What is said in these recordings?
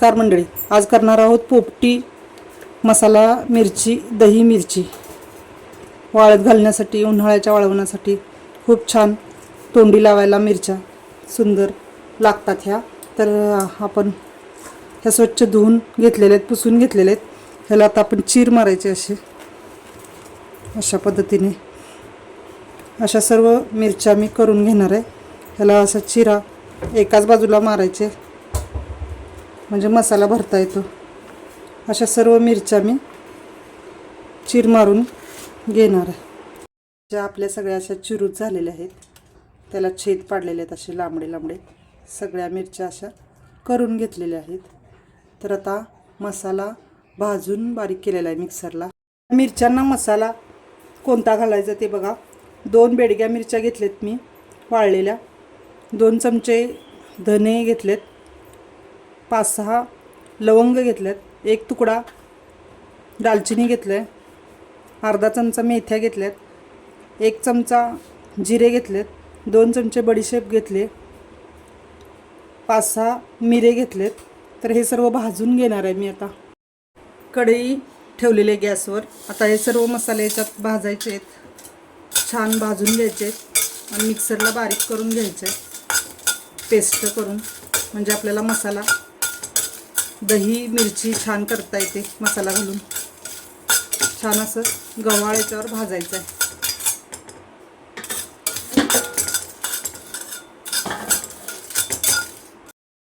Car मंडळी. आज करणार आहोत पोपटी मसाला मिरची दही मिरची. वाळत घालण्यासाठी उन्हाळ्याच्या वाळवण्यासाठी खूप छान तोंडी लावायला मिरच्या सुंदर लागतात ह्या. तर आपण ह्या स्वच्छ धुवून घेतलेल्या आहेत पुसून घेतलेल्या आहेत. ह्याला आता आपण चीर मारायचे असे. अशा पद्धतीने. अशा सर्व मिरच्या मी करून घेणार आहे. ह्याला असा चिरा एकाच बाजूला मारायचे. म्हणजे मसाला भरता येतो. अशा सर्व मिरच्या मी चीर मारून घेणार आहे. ज्या आपल्या सगळ्या अशा चिरूत झालेल्या आहेत. त्याला छेद पाडलेले आहेत असे लांबडे लांबडे. सगळ्या मिरच्या अशा करून घेतलेल्या आहेत. तर आता मसाला भाजून बारीक केलेला आहे मिक्सरला. मिरच्यांना मसाला कोणता घालायचा ते बघा. दोन बेडग्या मिरच्या घेतल्यात मी वाळलेल्या. दोन चमचे धने घेतलेत. पाच सहा लवंग घेतल्यात एक तुकडा दालचिनी घेतलं आहे अर्धा चमचा मेथ्या घेतल्यात एक चमचा जिरे घेतलेत. दोन चमचे बडीशेप घेतले. पाच सहा मिरे घेतलेत. तर हे सर्व भाजून घेणार आहे मी आता. कढई ठेवलेले गॅसवर. आता हे सर्व मसाले याच्यात भाजायचे आहेत. छान भाजून घ्यायचे आहेत. आणि मिक्सरला बारीक करून घ्यायचे पेस्ट करून. म्हणजे आपल्याला मसाला दही मिरची छान करता येते मसाला घालून. छान असं गव्हाळ याच्यावर भाजायचं आहे.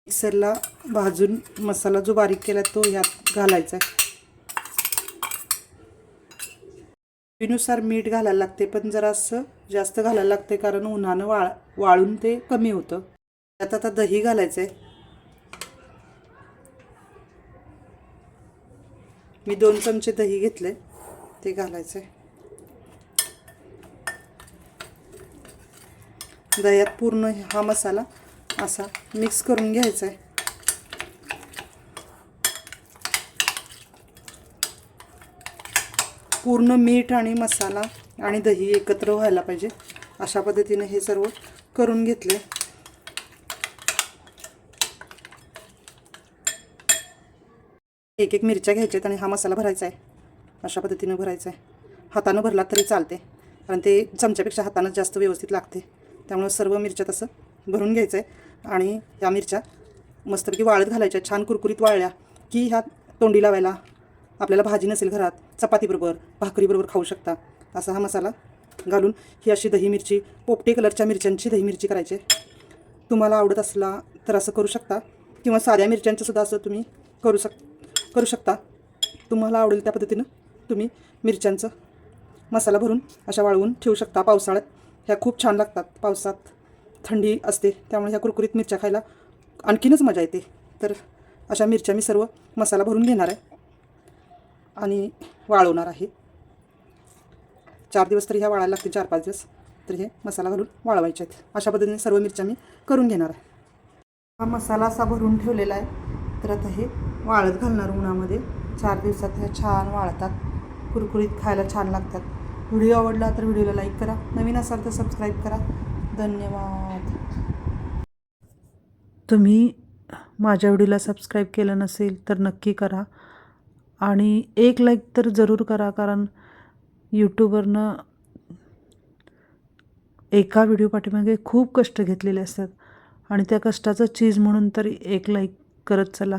मिक्सरला भाजून मसाला जो बारीक केला तो ह्यात घालायचा आहे. चवीनुसार मीठ घालायला लागते पण जरासं जास्त घालायला लागते कारण उन्हानं वाळ वाळून ते कमी होतं. त्यात आता दही घालायचं आहे मी दोन चमचे दही घेतले ते घालायचं आहे दह्यात पूर्ण हा मसाला असा मिक्स करून घ्यायचा आहे पूर्ण मीठ आणि मसाला आणि दही एकत्र व्हायला पाहिजे. अशा पद्धतीने हे सर्व करून घेतले एक एक मिरच्या घ्यायच्यात आणि हा मसाला भरायचा आहे. अशा पद्धतीनं भरायचा आहे. हातानं भरला तरी चालते. कारण ते चमच्यापेक्षा हातानं जास्त व्यवस्थित लागते. त्यामुळं सर्व मिरच्या तसं भरून घ्यायचं आहे आणि या मिरच्या मस्तपैकी वाळत घालायच्या. छान कुरकुरीत वाळल्या की ह्या तोंडी लावायला आपल्याला भाजी नसेल घरात चपातीबरोबर भाकरीबरोबर खाऊ शकता. असा हा मसाला घालून ही अशी दही मिरची पोपटी कलरच्या मिरच्यांची दही मिरची करायची आहे. तुम्हाला आवडत असला तर असं करू शकता. किंवा साध्या मिरच्यांचं सुद्धा असं तुम्ही करू शकता करू शकता. तुम्हाला आवडेल त्या पद्धतीनं तुम्ही मिरच्यांचं मसाला भरून अशा वाळवून ठेवू शकता पावसाळ्यात. ह्या खूप छान लागतात. पावसात थंडी असते त्यामुळे ह्या कुरकुरीत मिरच्या खायला आणखीनच मजा येते. तर अशा मिरच्या मी सर्व मसाला भरून घेणार आहे आणि वाळवणार आहे. चार दिवस तरी ह्या वाळायला लागतील चार पाच दिवस तर हे मसाला घालून वाळवायचे आहेत. अशा पद्धतीने सर्व मिरच्या मी करून घेणार आहे. हा मसाला असा भरून ठेवलेला आहे. तर आता हे वाळत घालणार उन्हामध्ये. चार दिवसात ह्या छान वाळतात. कुरकुरीत खायला छान लागतात. व्हिडिओ आवडला तर व्हिडिओला लाईक करा. नवीन असाल तर सबस्क्राईब करा. धन्यवाद. तुम्ही माझ्या व्हिडिओला सबस्क्राईब केलं नसेल तर नक्की करा. आणि एक लाईक तर जरूर करा कारण यूट्यूबवरनं एका व्हिडिओ पाठीमागे खूप कष्ट घेतलेले असतात. आणि त्या कष्टाचं चीज म्हणून तरी एक लाईक करत चला.